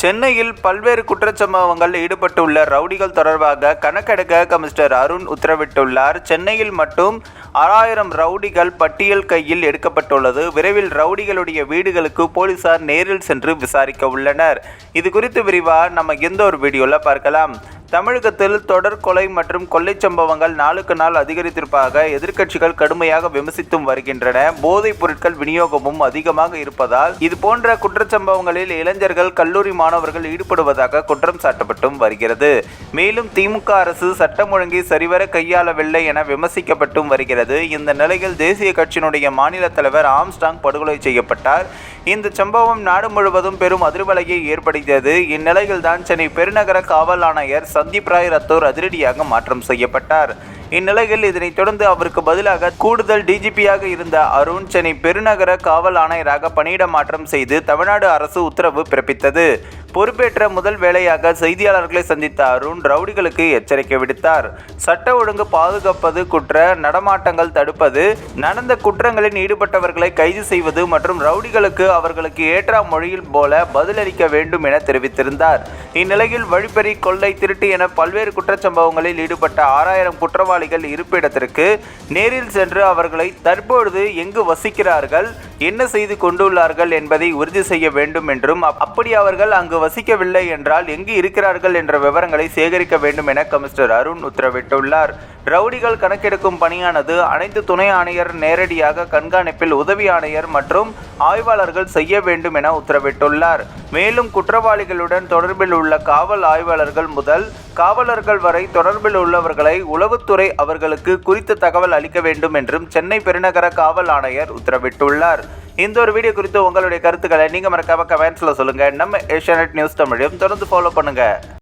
சென்னையில் பல்வேறு குற்றச்சம்பவங்கள் ஈடுபட்டுள்ள ரவுடிகள் தொடர்பாக கணக்கெடுக்க கமிஷனர் அருண் உத்தரவிட்டுள்ளார். சென்னையில் மட்டும் ஆறாயிரம் ரவுடிகள் பட்டியல் கையில் எடுக்கப்பட்டுள்ளது. விரைவில் ரவுடிகளுடைய வீடுகளுக்கு போலீசார் நேரில் சென்று விசாரிக்க உள்ளனர். இது குறித்து விரிவாக நம்ம எந்த ஒரு வீடியோவில் பார்க்கலாம். தமிழகத்தில் தொடர் கொலை மற்றும் கொள்ளைச் சம்பவங்கள் நாளுக்கு நாள் அதிகரித்திருப்பதாக எதிர்க்கட்சிகள் கடுமையாக விமர்சித்தும் வருகின்றன. போதைப் பொருட்கள் விநியோகமும் அதிகமாக இருப்பதால் இது போன்ற குற்றச்சம்பவங்களில் இளைஞர்கள் கல்லூரி மாணவர்கள் ஈடுபடுவதாக குற்றம் சாட்டப்பட்டும் வருகிறது. மேலும் திமுக அரசு சட்டம் ஒழுங்கை சரிவர கையாளவில்லை என விமர்சிக்கப்பட்டும் வருகிறது. இந்த நிலையில் தேசிய கட்சியினுடைய மாநில தலைவர் ஆம்ஸ்டாங் படுகொலை செய்யப்பட்டார். இந்த சம்பவம் நாடு முழுவதும் பெரும் அதிர்வலையை ஏற்படுத்தியது. இந்நிலையில் தான் சென்னை பெருநகர காவல் ஆணையர் சந்தீப் ராய் ரத்தோர் அதிரடியாக மாற்றம் செய்யப்பட்டார். இந்நிலையில் இதனைத் தொடர்ந்து அவருக்கு பதிலாக கூடுதல் டிஜிபியாக இருந்த அருண் சென்னை பெருநகர காவல் ஆணையராக பணியிட மாற்றம் செய்து தமிழ்நாடு அரசு உத்தரவு பிறப்பித்தது. பொறுப்பேற்ற முதல் வேலையாக செய்தியாளர்களை சந்தித்த அருண் ரவுடிகளுக்கு எச்சரிக்கை விடுத்தார். சட்ட ஒழுங்கு பாதுகாப்பது குற்ற நடமாட்டங்கள் தடுப்பது நடந்த குற்றங்களில் ஈடுபட்டவர்களை கைது செய்வது மற்றும் ரவுடிகளுக்கு அவர்களுக்கு ஏற்ற மொழியில் போல பதிலளிக்க வேண்டும் என தெரிவித்திருந்தார். இந்நிலையில் வழிப்பறி கொள்ளை திருட்டு என பல்வேறு குற்றச்சம்பவங்களில் ஈடுபட்ட ஆறாயிரம் குற்றவாளிகள் இருப்பிடத்திற்கு நேரில் சென்று அவர்களை தற்பொழுது எங்கு வசிக்கிறார்கள் என்ன செய்து கொண்டுள்ளார்கள் என்பதை உறுதி செய்ய வேண்டும் என்றும் அப்படி அவர்கள் அங்கு வசிக்கவில்லை என்றால் எங்கு இருக்கிறார்கள் என்ற விவரங்களை சேகரிக்க வேண்டும் என கமிஷனர் அருண் உத்தரவிட்டுள்ளார். ரவுடிகள் கணக்கெடுக்கும் பணியானது அனைத்து துணை ஆணையர் நேரடியாக கண்காணிப்பில் உதவி ஆணையர் மற்றும் ஆய்வாளர்கள் செய்ய வேண்டும் என உத்தரவிட்டுள்ளார். மேலும் குற்றவாளிகளுடன் தொடர்பில் உள்ள காவல் ஆய்வாளர்கள் முதல் காவலர்கள் வரை தொடர்பில் உள்ளவர்களை உளவுத்துறை அவர்களுக்கு குறித்த தகவல் அளிக்க வேண்டும் என்றும் சென்னை பெருநகர காவல் ஆணையர் உத்தரவிட்டுள்ளார். இந்த ஒரு வீடியோ குறித்து உங்களுடைய கருத்துக்களை நீங்கள் மறக்காம கமெண்ட்ஸில் சொல்லுங்கள் நம்ம ஏஷியானெட் நியூஸ் தமிழையும் தொடர்ந்து ஃபாலோ பண்ணுங்கள்